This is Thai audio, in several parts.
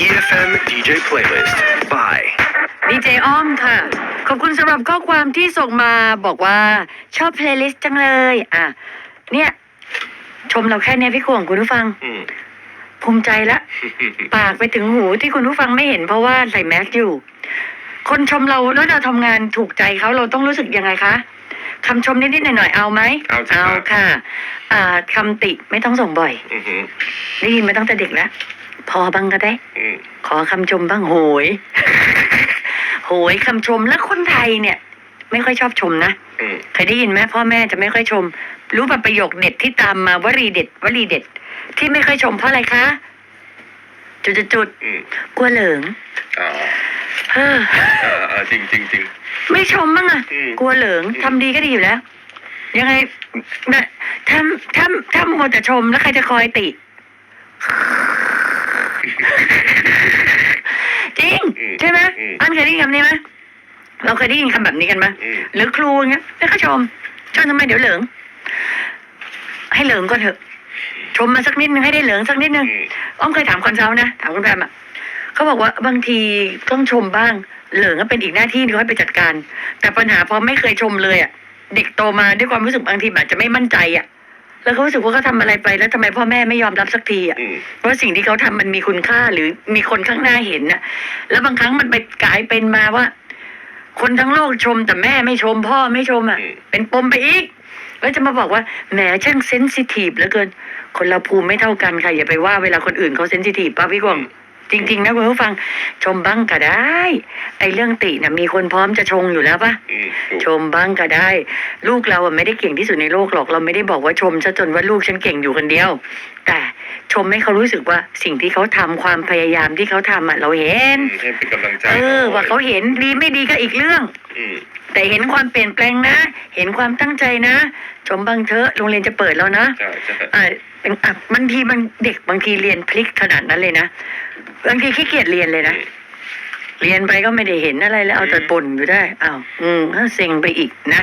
EFM DJ Playlist by ดีเจอ้อมค่ะ ขอบคุณสำหรับข้อความที่ส่งมาบอกว่าชอบเพลย์ลิสต์จังเลย อะ เนี่ย ชมเราแค่เนี้ยพี่ขวงคุณผู้ฟัง อืม ภูมิใจละ ปากไปถึงหูที่คุณผู้ฟังไม่เห็นเพราะว่าใส่แมสอยู่ คนชมเราแล้วเราทำงานถูกใจเขาเราต้องรู้สึกยังไงคะคำชมนิดๆหน่อยๆเอาไหมเอาสิครับ ค่ะ อ่าคำติไม่ต้องส่งบ่อย อือหือได้ยินมาตั้งแต่เด็กแล้ว พอบ้างก็ได้ อืมขอคำชมบ้างโหย โหยคำชมแล้วคนไทยเนี่ย ไม่ค่อยชอบชมนะ อืมเคยได้ยินไหมพ่อแม่จะไม่ค่อยชม รู้แบบประโยคเด็ดที่ตามมาวลีเด็ดวลีเด็ด ที่ไม่ค่อยชมเพราะอะไรคะ จุดจุดจุดอืมกลัวเหลิงอ๋อเฮ้อเออเออจริงจริงจริง ไม่ชมบ้างอะอืม กลัวเหลิงอืมทำดีก็ดีอยู่แล้ว ยังไงนะถ้าถ้าถ้ามัวแต่ชมแล้วใครจะคอยติ จริง ใช่ไหมอันเคยได้ยินคำนี้ไหมเราเคยได้ยินคำแบบนี้กันไหมอืมหรือครูอย่างเงี้ยไม่ก็ชมชมทำไมเดี๋ยวเหลิงให้เหลิงก็เถอะ ชมมาสักนิดนึงให้ได้เหลิงสักนิดนึงอืมอ้อมเคยถามคอนซัลท์นะถามคุณแพมอะเขาบอกว่าบางทีต้องชมบ้าง เหลิงก็เป็นอีกหน้าที่ที่เขาให้ไปจัดการ แต่ปัญหาพอไม่เคยชมเลยอะเด็กโตมาด้วยความรู้สึกบางทีอาจจะไม่มั่นใจอะ แล้วเขารู้สึกว่าเขาทำอะไรไปแล้วทำไมพ่อแม่ไม่ยอมรับสักทีอะอืม ว่าสิ่งที่เขาทำมันมีคุณค่าหรือมีคนข้างหน้าเห็นน่ะ แล้วบางครั้งมันไปกลายเป็นมาว่า คนทั้งโลกชมแต่แม่ไม่ชม พ่อไม่ชมอะ อืม เป็นปมไปอีกแล้วจะมาบอกว่าแหมช่างเซนซิทีฟเหลือเกิน คนเราภูมิไม่เท่ากันค่ะอย่าไปว่าเวลาคนอื่นเขาเซนซิทีฟป่ะพี่กวาง จริง ๆ นะคุณผู้ฟังชมบ้างก็ได้ ไอ้เรื่องติน่ะมีคนพร้อมจะชงอยู่แล้วปะอืมถูกชมบ้างก็ได้ ลูกเราอะไม่ได้เก่งที่สุดในโลกหรอกเราไม่ได้บอกว่าชมซะจนว่าลูกฉันเก่งอยู่คนเดียว แต่ชมให้เขารู้สึกว่าสิ่งที่เขาทำความพยายามที่เขาทำอะเราเห็นอืมให้เป็นกำลังใจเออ ว่าเขาเห็นดีไม่ดีก็อีกเรื่อง อืมแต่เห็นความเปลี่ยนแปลงนะ เห็นความตั้งใจนะ ชมบางเถอะโรงเรียนจะเปิดแล้วนะใช่ใช่อ่าเป็นอะบางทีบางเด็กบางทีเรียนพลิกขนาดนั้นเลยนะ บางทีขี้เกียจเรียนเลยนะ เรียนไปก็ไม่ได้เห็นอะไรแล้วเอาแต่บ่นอยู่ได้อ้าวอืมก็เซ็งไปอีกนะ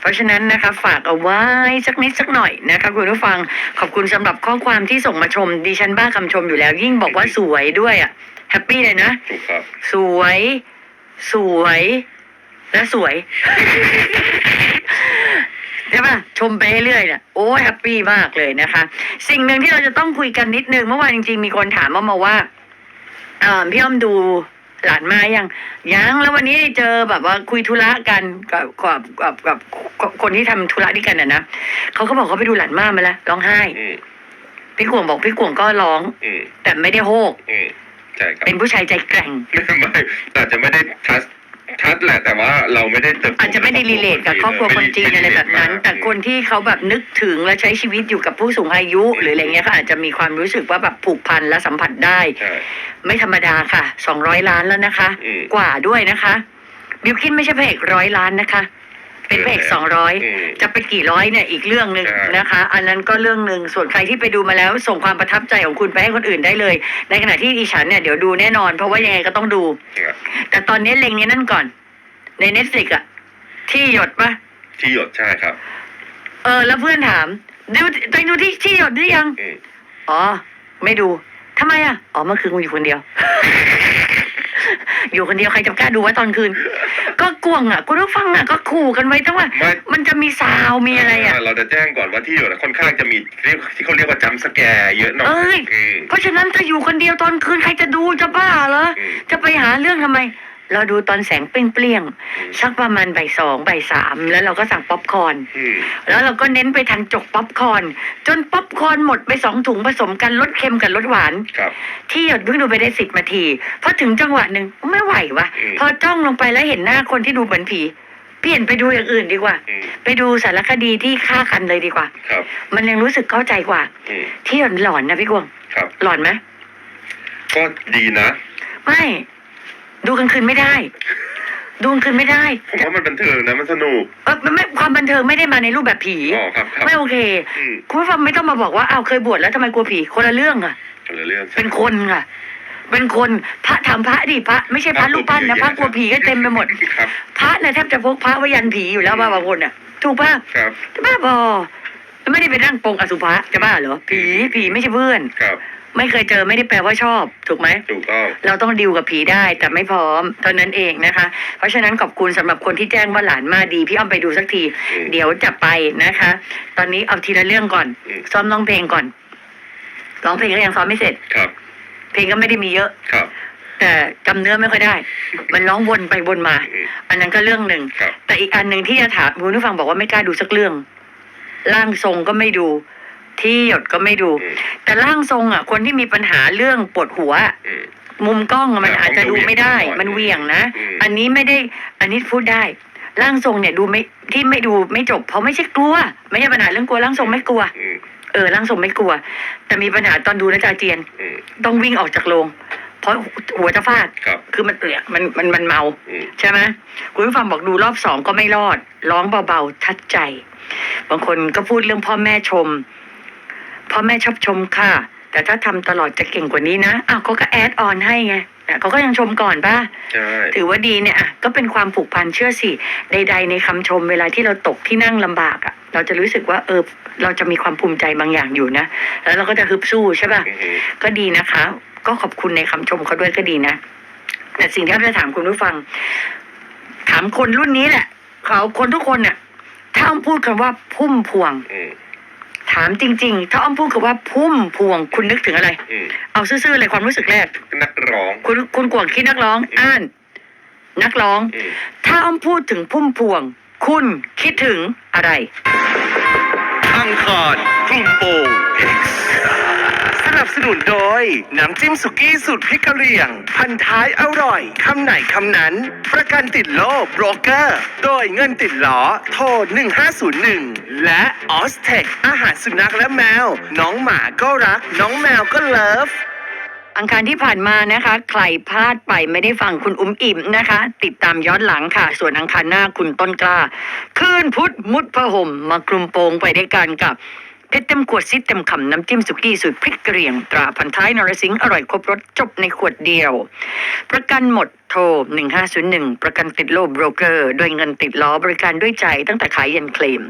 เพราะฉะนั้นนะคะ ฝากเอาไว้สักนิดสักหน่อยนะคะคุณผู้ฟังขอบคุณสำหรับข้อความที่ส่งมาชมดิฉันบ้าคำชมอยู่แล้ว ยิ่งบอกว่าสวยด้วยอะแฮปปี้เลยนะถูกครับสวย สวย และสวยใช่ปะชมไปเรื่อยๆเนี่ยโอ้แฮปปี้มากเลยนะคะ สิ่งหนึ่งที่เราจะต้องคุยกันนิดนึงเมื่อวานจริงๆมีคนถามมามาว่า เอ่อพี่อ้อมดูหลานมายังยังแล้ววันนี้เจอแบบว่าคุยธุระกันกับกับกับกับกับคนที่ทำธุระด้วยกันอะนะเขาก็บอกเขาไปดูหลานมามาแล้วร้องไห้ อืมพี่กวงบอกพี่กวงก็ร้อง อืมแต่ไม่ได้โฮก อืมใช่ครับ เป็นผู้ชายใจแกร่ง ไม่ไม่อาจจะไม่ได้ทั ชทัชแหละแต่ว่าเราไม่ได้เติบโตอาจจะไม่ได้รีเลทกับครอบครัวคนจีนอะไรแบบนั้น แต่คนที่เขาแบบนึกถึงและใช้ชีวิตอยู่กับผู้สูงอายุ หรืออะไรเงี้ยเขาอาจจะมีความรู้สึกว่าแบบผูกพันและสัมผัสได้ ใช่ ไม่ธรรมดาค่ะสองร้อยล้านแล้วนะคะ อืม กว่าด้วยนะคะ บิวคินไม่ใช่พระเอกร้อยล้านนะคะ เป็นพระเอกสองร้อยอืมจะไปกี่ร้อยเนี่ยอีกเรื่องหนึ่งใช่ นะคะ อันนั้นก็เรื่องหนึ่งส่วนใครที่ไปดูมาแล้ว ส่งความประทับใจของคุณไปให้คนอื่นได้เลย ในขณะที่ดิฉันเนี่ยเดี๋ยวดูแน่นอน เพราะว่ายังไงก็ต้องดู ครับแต่ตอนนี้เล็งนี้นั่นก่อน ในเน็ตฟลิกอะที่หยดปะที่หยดใช่ครับเออ แล้วเพื่อนถามดูไปดูที่ที่หยดหรือยัง อืม อ๋อ ไม่ดูทำไมอะอ๋อเมื่อคืนกูอยู่คนเดียว อยู่คนเดียวใครจะกล้าดูว่าตอนคืน ก็กวงอะกูต้องฟังอะก็ขู่กันไว้ทั้งว่า ไม่ มันจะมีซาวมีอะไรอะเราจะแจ้งก่อนว่าที่หยดค่อนข้างจะมีเรียกที่เขาเรียกว่าจัมป์สแกร์เยอะหน่อยเอ้ย อืม เพราะฉะนั้นถ้าอยู่คนเดียวตอนคืนใครจะดูจะบ้าเหรออืม จะไปหาเรื่องทำไม เราดูตอนแสงเปรี้ยงๆสักประมาณบ่ายสองบ่ายสามแล้วเราก็สั่งป๊อปคอร์นอืมแล้วเราก็เน้นไปทางจกป๊อปคอร์นจนป๊อปคอร์นหมดไปสองถุงผสมกันรสเค็มกับรสหวานครับที่หยดเพิ่งดูไปได้สิบนาทีพอถึงจังหวะหนึ่งไม่ไหววะอืมพอจ้องลงไปแล้วเห็นหน้าคนที่ดูเหมือนผีเปลี่ยนไปดูอย่างอื่นดีกว่าอืมไปดูสารคดีที่ฆ่ากันเลยดีกว่าครับมันยังรู้สึกเข้าใจกว่าอืมที่หยดหลอนนะพี่กวงครับหลอนไหมก็ดีนะ ไม่ ดูกลางคืนไม่ได้ ดูกลางคืนไม่ได้ผมว่ามันบันเทิงนะมันสนุก เออมันไม่ความบันเทิงไม่ได้มาในรูปแบบผี อ๋อครับครับ ไม่โอเค อืม คุณผู้ฟังไม่ต้องมาบอกว่าอ้าวเคยบวชแล้วทำไมกลัวผีคนละเรื่องอะคนละเรื่องเป็นคนค่ะ เป็นคนพระทำพระดิพระไม่ใช่พระรูปปั้นนะพระกลัวผีก็เต็มไปหมด ครับ พระเนี่ยแทบจะพกพระไว้ยันผีอยู่แล้วบ้าบางคนอะ ถูกป่ะครับ จะบ้าบอไม่ได้ไปนั่งปรงอสุภะจะบ้าเหรอผีผีไม่ใช่เพื่อน ครับ ไม่เคยเจอไม่ได้แปลว่าชอบ ถูกไหม ถูกต้อง เราต้องดิวกับผีได้แต่ไม่พร้อมเท่านั้นเองนะคะ เพราะฉะนั้นขอบคุณสำหรับคนที่แจ้งว่าหลานมาดี พี่อ้อมไปดูสักที อืม เดี๋ยวจะไปนะคะ ตอนนี้เอาทีละเรื่องก่อน อืมซ้อมร้องเพลงก่อนร้องเพลงก็ยังซ้อมไม่เสร็จ ครับ เพลงก็ไม่ได้มีเยอะ ครับ แต่จำเนื้อไม่ค่อยได้ มันร้องวนไปวนมา อืม อันนั้นก็เรื่องหนึ่ง ครับ แต่อีกอันหนึ่งที่จะถามคุณผู้ฟังบอกว่าไม่กล้าดูสักเรื่อง ร่างทรงก็ไม่ดู ที่หยดก็ไม่ดูอืมแต่ร่างทรงอะ คนที่มีปัญหาเรื่องปวดหัวอะอืมมุมกล้องอะมันแต่อาจจะดูไม่ได้ต้องดูมันเหวี่ยงนะอืมอันนี้ไม่ได้อันนี้พูดได้ ร่างทรงเนี่ยดูไม่ที่ไม่ดูไม่จบ เพราะไม่ใช่กลัว ไม่ใช่ปัญหาเรื่องกลัวร่างทรงไม่กลัวอืมเออร่างทรงไม่กลัว แต่มีปัญหาตอนดูแล้วจะอาเจียนอืมต้องวิ่งออกจากโรงเพราะหัวจะฟาดครับคือมันเปียกมันมันมันเมาอืมใช่ไหมคุณผู้ฟังบอกดูรอบสองก็ไม่รอด ร้องเบาๆ ทัดใจ บางคนก็พูดเรื่องพ่อแม่ชม พ่อแม่ชอบชมค่ะ แต่ถ้าทำตลอดจะเก่งกว่านี้นะอ้าวเขาก็แอดออนให้ไงแต่เขาก็ยังชมก่อนป่ะใช่ถือว่าดีเนี่ยอะก็เป็นความผูกพันเชื่อสิใด ๆ ในคำชมเวลาที่เราตกที่นั่งลำบากอะ เราจะรู้สึกว่าเออเราจะมีความภูมิใจบางอย่างอยู่นะ แล้วเราก็จะฮึบสู้ใช่ป่ะอืมก็ดีนะคะ ก็ขอบคุณในคำชมเขาด้วยก็ดีนะแต่สิ่งที่อ้อมจะถามคุณผู้ฟัง ถามคนรุ่นนี้แหละเขาคนทุกคนเนี่ยถ้าอ้อมพูดคำว่าพุ่มพวงอืม ถามจริง ๆ ถ้าอ้อมพูดคำว่าพุ่มพวงคุณนึกถึงอะไร อืมเอาซื่อๆเลยความรู้สึกแรก นักร้อง คุณคุณกวางคิดนักร้องอ่าน นักร้อง อืมถ้าอ้อมพูดถึงพุ่มพวง คุณคิดถึงอะไร อังคารกลุ่มโป่งส นับสนุนโดย น้ำจิ้มสุกี้สูตรพริกกะเหรี่ยง พันท้ายอร่อย คำไหนคำนั้น ประกันติดโลบโบรกเกอร์ โดยเงินติดล้อโทร 1501 และออสเทคอาหารสุนัขและแมว น้องหมาก็รัก น้องแมวก็เลิฟ อังคารที่ผ่านมานะคะ ใครพลาดไปไม่ได้ฟังคุณอุ้มอิ่มนะคะ ติดตามย้อนหลังค่ะ ส่วนอังคารหน้าคุณต้นกล้าคืนพุทธมุดพระห่มมาคลุมโปงไปด้วยกันกับ เพชรเต็มขวดซิดเต็มคำน้ำจิ้มสุกี้สูตรพริกกระเหรี่ยง ตราพันท้ายนรสิงห์อร่อยครบรสจบในขวดเดียว ประกันหมดโทร 1501 ประกันติดโลบโบรกเกอร์ด้วยเงินติดล้อบริการด้วยใจตั้งแต่ขายยันเคลม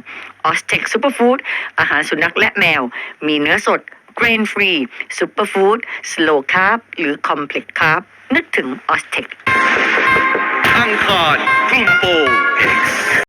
ออสเทคซูเปอร์ฟู้ดอาหารสุนัขและแมว มีเนื้อสดเกรนฟรีซูเปอร์ฟู้ดสโลคาร์บหรือคอมเพล็กซ์คาร์บนึกถึงออสเทคอังคารกลุ่มโป